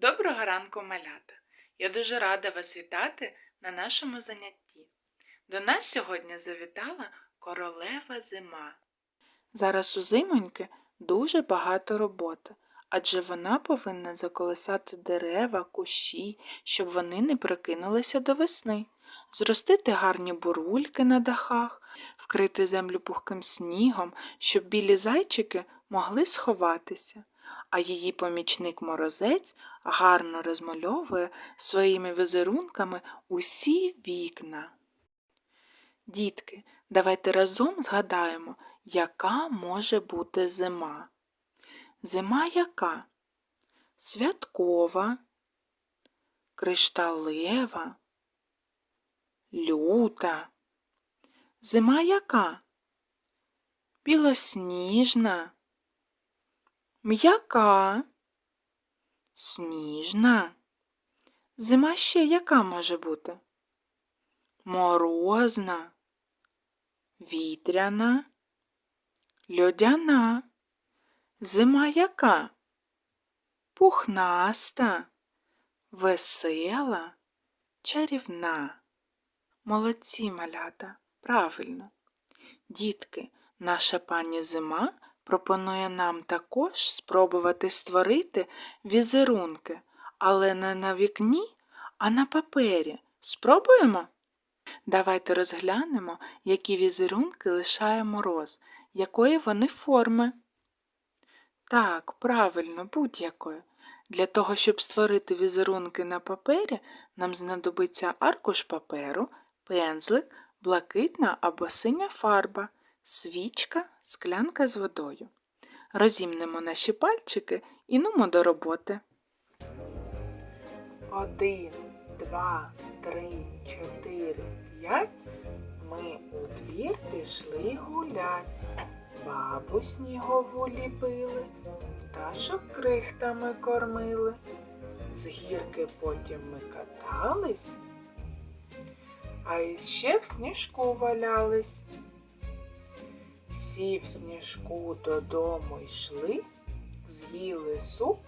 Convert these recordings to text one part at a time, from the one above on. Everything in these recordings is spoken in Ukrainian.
Доброго ранку, малята! Я дуже рада вас вітати на нашому занятті. До нас сьогодні завітала королева зима. Зараз у зимоньки дуже багато роботи, адже вона повинна заколисати дерева, кущі, щоб вони не прокинулися до весни, зростити гарні бурульки на дахах, вкрити землю пухким снігом, щоб білі зайчики могли сховатися а її помічник морозець гарно розмальовує своїми візерунками усі вікна. Дітки, давайте разом згадаємо, яка може бути зима. Зима яка? Святкова, кришталева, люта. Зима яка? Білосніжна, М'яка, сніжна. Зима ще яка може бути? Морозна, вітряна, льодяна. Зима яка? Пухнаста, весела, чарівна. Молодці малята, правильно. Дітки, наша пані зима пропонує нам також спробувати створити візерунки, але не на вікні, а на папері. Спробуємо? Давайте розглянемо, які візерунки лишає мороз, якої вони форми. Так, правильно, будь-якої. Для того, щоб створити візерунки на папері, нам знадобиться аркуш паперу, пензлик, блакитна або синя фарба, свічка, склянка з водою. Розімнемо наші пальчики і нумо до роботи. Один, два, три, чотири, п'ять. Ми у двір пішли гулять. Бабу снігову ліпили, пташок крихтами кормили. З гірки потім ми катались, а іще в сніжку валялись. Всі в сніжку додому йшли, з'їли суп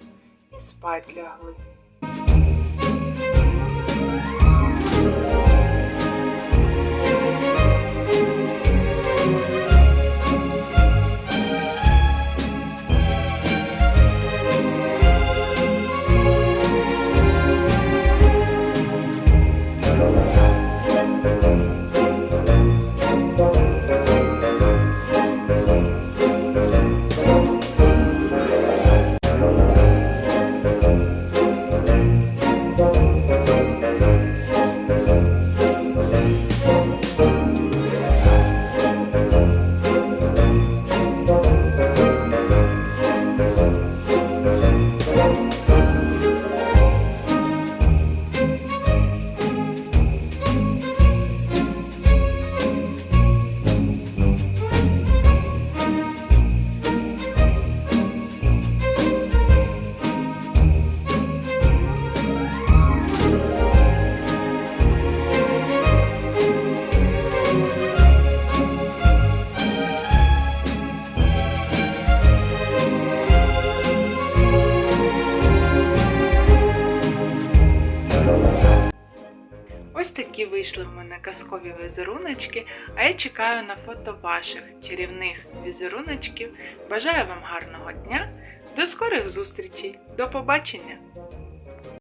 і спать лягли. Такі вийшли в мене казкові візеруночки, а я чекаю на фото ваших чарівних візеруночків. Бажаю вам гарного дня, до скорих зустрічей, до побачення!